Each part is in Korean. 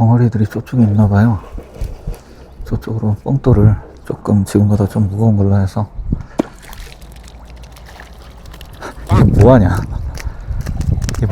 덩어리들이 저쪽에 있나 봐요. 저쪽으로 뽕돌을 조금 지금보다 좀 무거운 걸로 해서 이게 뭐하냐? 이게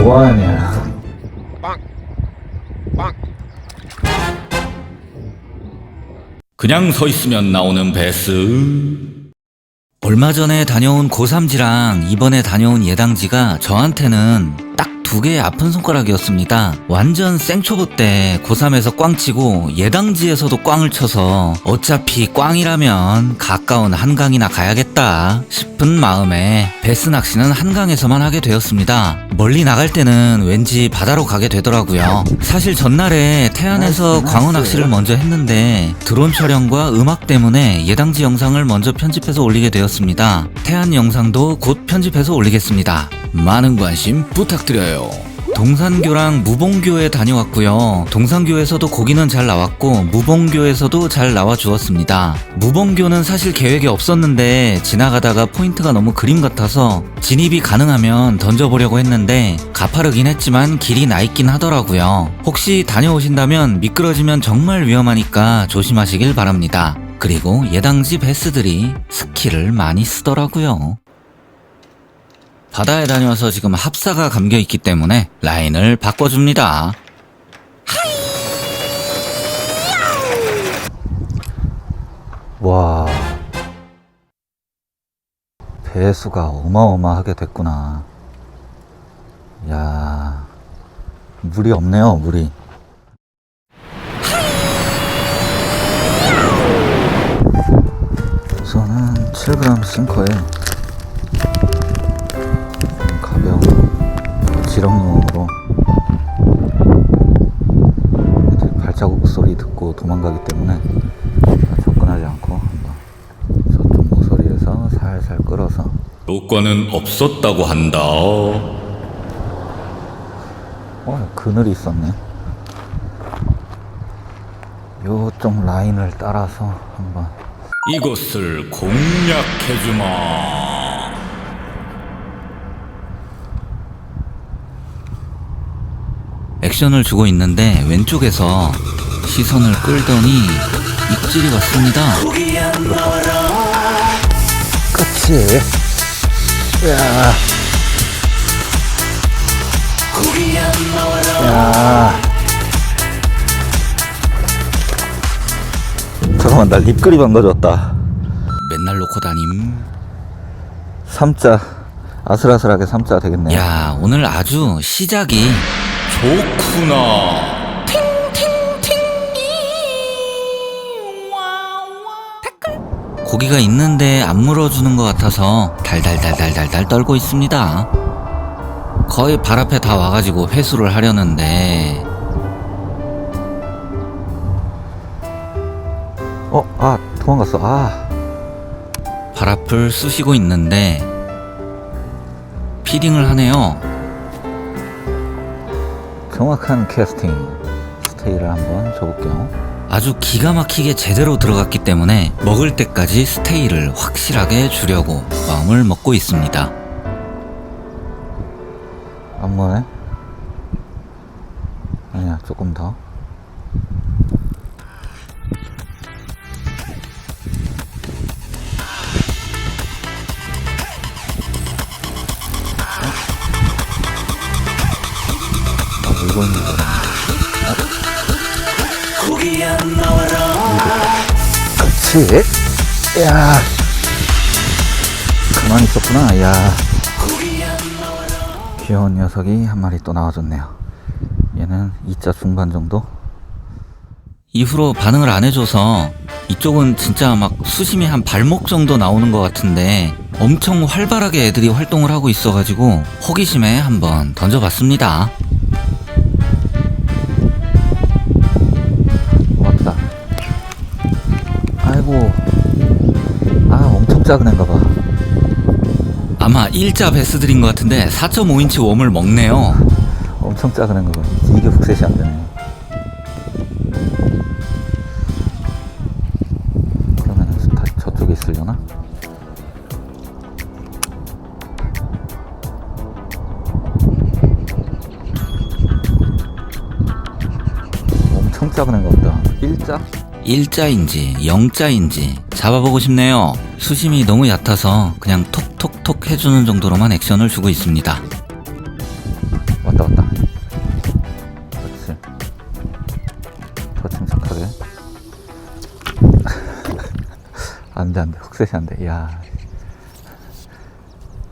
뭐하냐? 그냥 서 있으면 나오는 베스. 얼마 전에 다녀온 고삼지랑 이번에 다녀온 예당지가 저한테는 딱 두 개의 아픈 손가락이었습니다. 완전 생초보 때 고3에서 꽝 치고 예당지에서도 꽝을 쳐서 어차피 꽝이라면 가까운 한강이나 가야겠다 싶은 마음에 베스 낚시는 한강에서만 하게 되었습니다. 멀리 나갈 때는 왠지 바다로 가게 되더라고요. 사실 전날에 태안에서 광어 낚시를 먼저 했는데 드론 촬영과 음악 때문에 예당지 영상을 먼저 편집해서 올리게 되었습니다. 태안 영상도 곧 편집해서 올리겠습니다. 많은 관심 부탁드려요. 동산교랑 무봉교에 다녀왔고요. 동산교에서도 고기는 잘 나왔고 무봉교에서도 잘 나와 주었습니다. 무봉교는 사실 계획이 없었는데 지나가다가 포인트가 너무 그림 같아서 진입이 가능하면 던져보려고 했는데 가파르긴 했지만 길이 나 있긴 하더라고요. 혹시 다녀오신다면 미끄러지면 정말 위험하니까 조심하시길 바랍니다. 그리고 예당지 베스들이 스키를 많이 쓰더라고요. 바다에 다녀와서 지금 합사가 감겨 있기 때문에 라인을 바꿔줍니다. 와 배수가 어마어마하게 됐구나. 야 물이 없네요 물이. 우선은 7g 싱커에 지렁용으로 애들이 발자국 소리 듣고 도망가기 때문에 접근하지 않고 저쪽 모서리에서 살살 끌어서 요건은 없었다고 한다. 어 그늘이 있었네 요쪽 라인을 따라서 한번 이것을 공략해주마. 액션을 주고 있는데 왼쪽에서 시선을 끌더니 입질이 왔습니다. 끝이 야. 야. 잠깐만 나안 가져왔다 맨날 놓고 다님. 3자 아슬아슬하게 3자 되겠네 야, 오늘 아주 시작이 좋구나. 고기가 있는데 안 물어주는 것 같아서 달달달달달달 떨고 있습니다. 거의 발 앞에 다 와가지고 회수를 하려는데 어? 아 도망갔어 아 발 앞을 쑤시고 있는데 피딩을 하네요. 정확한 캐스팅 스테이를 한번 줘볼게요. 아주 기가 막히게 제대로 들어갔기 때문에 먹을 때까지 스테이를 확실하게 주려고 마음을 먹고 있습니다. 안 모네 아니야 조금 더 그렇지. 야. 가만히 있었구나. 야. 귀여운 녀석이 한 마리 또 나와줬네요. 얘는 2자 중반 정도? 이후로 반응을 안 해줘서 이쪽은 진짜 막 수심이 한 발목 정도 나오는 것 같은데 엄청 활발하게 애들이 활동을 하고 있어가지고 호기심에 한번 던져봤습니다. 짝은행가 봐. 아마 1자 베스들인 것 같은데 4.5인치 웜을 먹네요. 엄청 작은행가 봐. 이게 북셋이 안 되네. 그러면 저쪽에 있으려나? 엄청 작은행가 보다. 일자? 일자인지 영자인지 잡아보고 싶네요. 수심이 너무 얕아서 그냥 톡톡톡 해주는 정도로만 액션을 주고 있습니다. 왔다 왔다. 그렇지. 더 침착하게. 안돼 안돼 흑셋이 안돼. 야.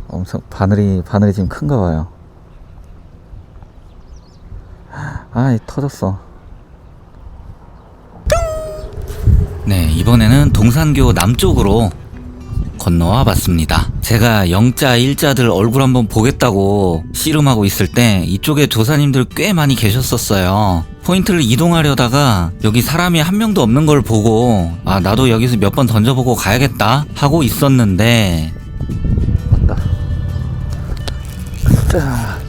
엄청 바늘이 바늘이 지금 큰가 봐요. 아이 터졌어. 네, 이번에는 동산교 남쪽으로 건너와 봤습니다. 제가 영자, 일자들 얼굴 한번 보겠다고 씨름하고 있을 때 이쪽에 조사님들 꽤 많이 계셨었어요. 포인트를 이동하려다가 여기 사람이 한 명도 없는 걸 보고 아, 나도 여기서 몇 번 던져보고 가야겠다 하고 있었는데 왔다. 자.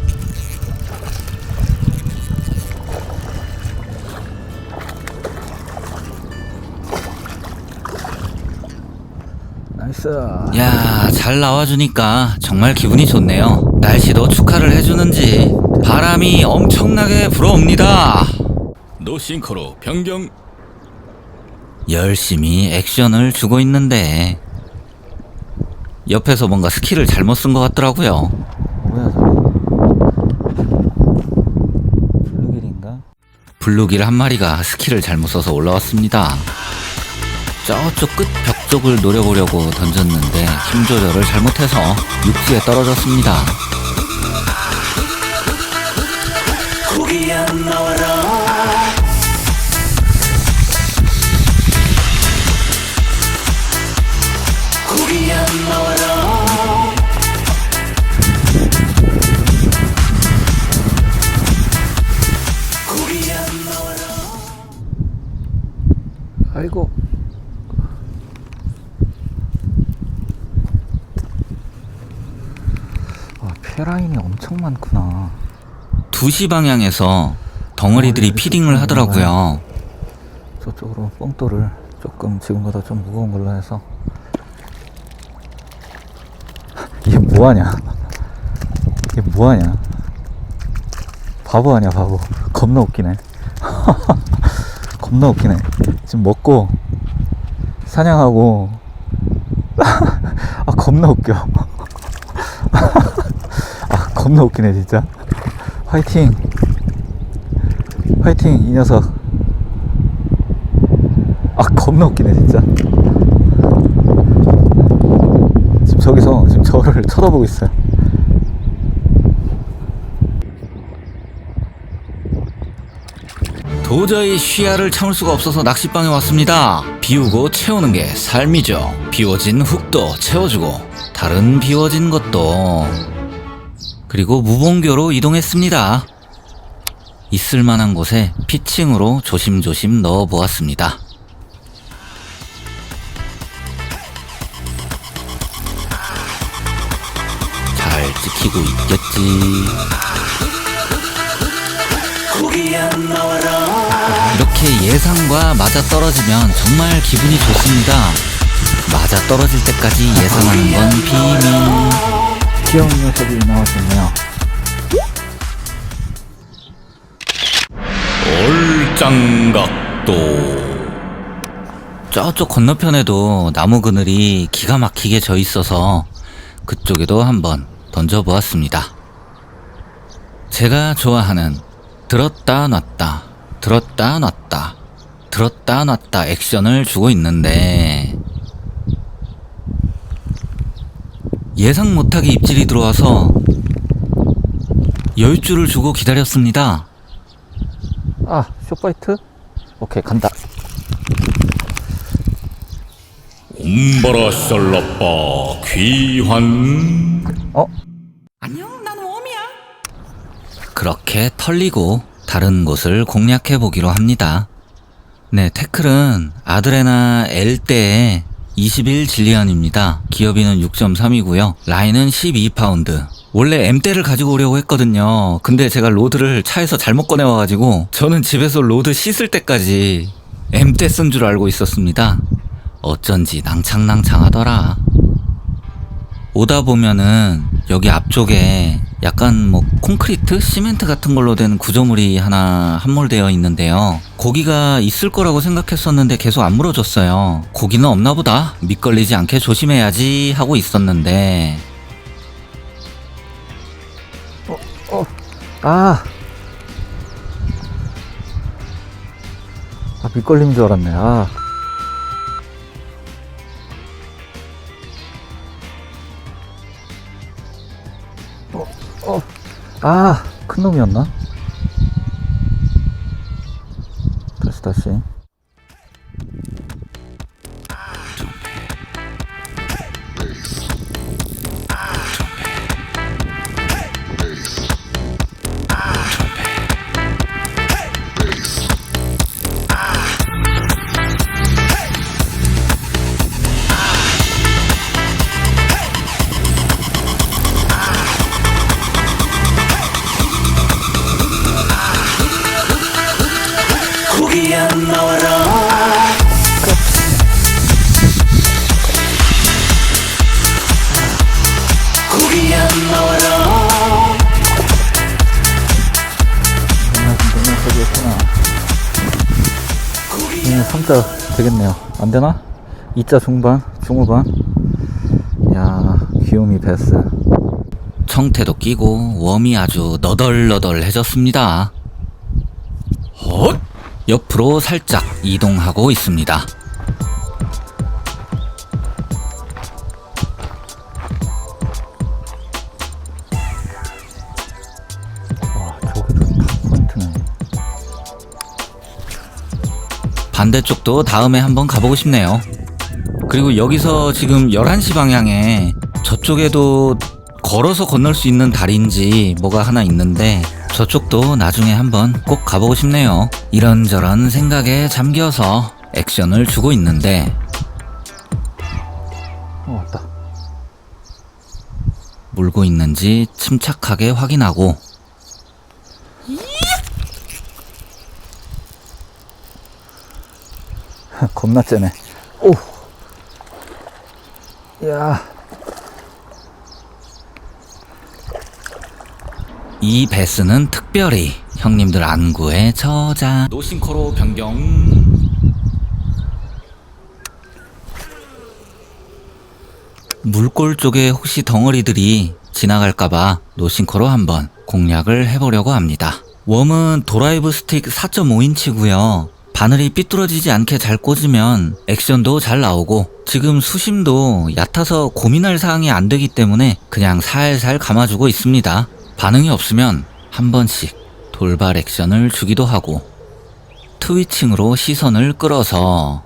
나이스. 야, 잘 나와주니까 정말 기분이 좋네요. 날씨도 축하를 해주는지 바람이 엄청나게 불어옵니다. 노싱크로 변경 열심히 액션을 주고 있는데 옆에서 뭔가 스킬을 잘못 쓴 것 같더라고요. 뭐야 저기? 블루길인가? 블루길 한 마리가 스킬을 잘못 써서 올라왔습니다. 저쪽 끝 벽 쪽을 노려보려고 던졌는데 힘 조절을 잘못해서 육지에 떨어졌습니다. 아이고. 페라인이 엄청 많구나. 2시 방향에서 덩어리들이 피딩을 하더라고요. 저쪽으로 뽕돌을 조금 지금보다 좀 무거운 걸로 해서. 이게 뭐하냐? 이게 뭐하냐? 바보 아니야 바보. 겁나 웃기네. 겁나 웃기네. 지금 먹고 사냥하고. 아 겁나 웃겨. 아 겁나 웃기네 진짜. 화이팅. 화이팅 이 녀석. 아 겁나 웃기네 진짜. 지금 저기서 지금 저를 쳐다보고 있어요. 도저히 시야를 참을 수가 없어서 낚시방에 왔습니다. 비우고 채우는 게 삶이죠. 비워진 흙도 채워주고 다른 비워진 것도 그리고 무봉교로 이동했습니다. 있을 만한 곳에 피칭으로 조심조심 넣어 보았습니다. 잘 찍히고 있겠지. 이렇게 예상과 맞아 떨어지면 정말 기분이 좋습니다. 맞아 떨어질 때까지 예상하는 건 비밀. 귀여운 녀석이 나왔었네요 얼짱각도 저쪽 건너편에도 나무 그늘이 기가 막히게 져 있어서 그쪽에도 한번 던져보았습니다. 제가 좋아하는 들었다 놨다, 들었다 놨다, 들었다 놨다 액션을 주고 있는데 예상 못하게 입질이 들어와서 열 줄을 주고 기다렸습니다. 아 쇼파이트? 오케이 간다 옴바라 샬라빠 귀환 어? 그렇게 털리고 다른 곳을 공략해 보기로 합니다. 네, 태클은 아드레나 L대의 21 질리언입니다. 기어비는 6.3이고요. 라인은 12파운드. 원래 M대를 가지고 오려고 했거든요. 근데 제가 로드를 차에서 잘못 꺼내와가지고 저는 집에서 로드 씻을 때까지 M대 쓴 줄 알고 있었습니다. 어쩐지 낭창낭창하더라. 오다 보면은 여기 앞쪽에 약간 뭐 콘크리트, 시멘트 같은 걸로 된 구조물이 하나 함몰되어 있는데요. 고기가 있을 거라고 생각했었는데 계속 안 물어줬어요. 고기는 없나 보다. 미끌리지 않게 조심해야지 하고 있었는데 아! 아, 밑걸림인 줄 알았네. 아. 어, 어. 아, 큰 놈이었나? 소리였구나. 네, 3자 되겠네요. 안 되나? 2자 중반, 중후반. 야, 귀요미 베스. 청태도 끼고 웜이 아주 너덜너덜해졌습니다. 헛 옆으로 살짝 이동하고 있습니다. 반대쪽도 다음에 한번 가보고 싶네요. 그리고 여기서 지금 11시 방향에 저쪽에도 걸어서 건널 수 있는 다리인지 뭐가 하나 있는데 저쪽도 나중에 한번 꼭 가보고 싶네요. 이런저런 생각에 잠겨서 액션을 주고 있는데 어, 왔다. 물고 있는지 침착하게 확인하고 겁나 째네. 오! 야, 이 베스는 특별히 형님들 안구에 저자 노싱커로 변경 물골 쪽에 혹시 덩어리들이 지나갈까봐 노싱코로 한번 공략을 해보려고 합니다. 웜은 도라이브 스틱 4.5인치고요. 바늘이 삐뚤어지지 않게 잘 꽂으면 액션도 잘 나오고 지금 수심도 얕아서 고민할 사항이 안 되기 때문에 그냥 살살 감아주고 있습니다. 반응이 없으면 한 번씩 돌발 액션을 주기도 하고 트위칭으로 시선을 끌어서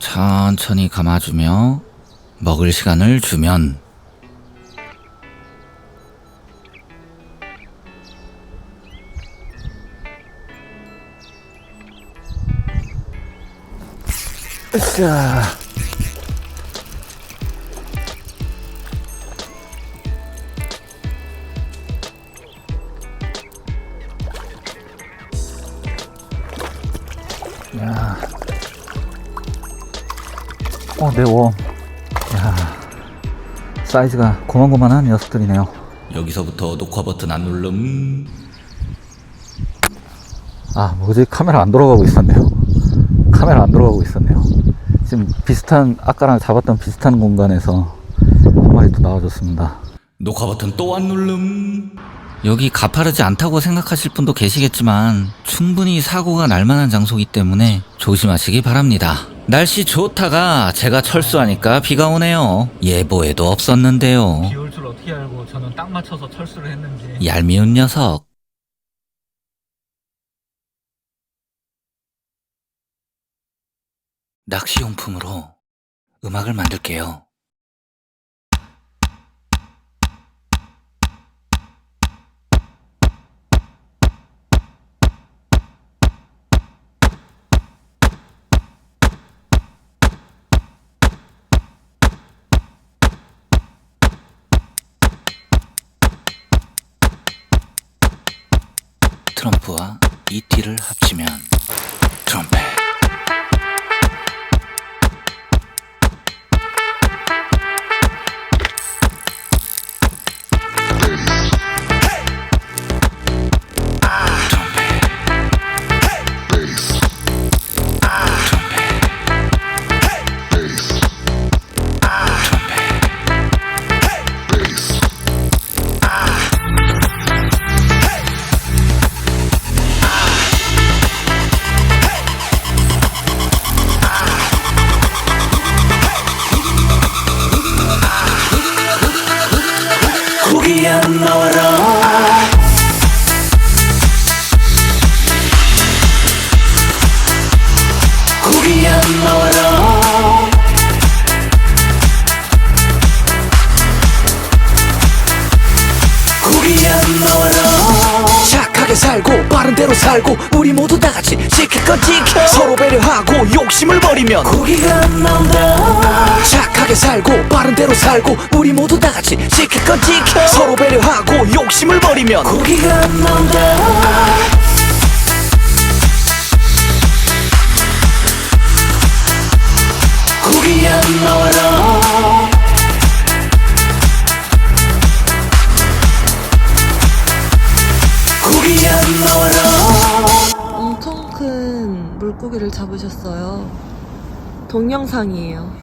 천천히 감아주며 먹을 시간을 주면 으쌰. 야. 어, 내 웜. 야. 사이즈가 고만고만한 녀석들이네요. 여기서부터 녹화 버튼 안 누름 아, 뭐지? 카메라 안 돌아가고 있었네요. 카메라 안 돌아가고 있었네요. 지금 비슷한, 아까랑 잡았던 비슷한 공간에서 한 마리 또 나와줬습니다. 녹화 버튼 또 안 누름 여기 가파르지 않다고 생각하실 분도 계시겠지만 충분히 사고가 날 만한 장소이기 때문에 조심하시기 바랍니다. 날씨 좋다가 제가 철수하니까 비가 오네요. 예보에도 없었는데요. 비올 줄 어떻게 알고 저는 딱 맞춰서 철수를 했는지 얄미운 녀석. 낚시용품으로 음악을 만들게요. 트럼프와 ET를 합치면 트럼펫. 살고 우리 모두 다 같이 지킬 건 지켜. 서로 배려하고 욕심을 버리면 고기가 안 나온다. 착하게 살고 바른 대로 살고 우리 모두 다 같이 지킬 건 지켜. 서로 배려하고 욕심을 버리면 고기가 안 나온다. 고기 안 나와라 물고기를 잡으셨어요. 동영상이에요.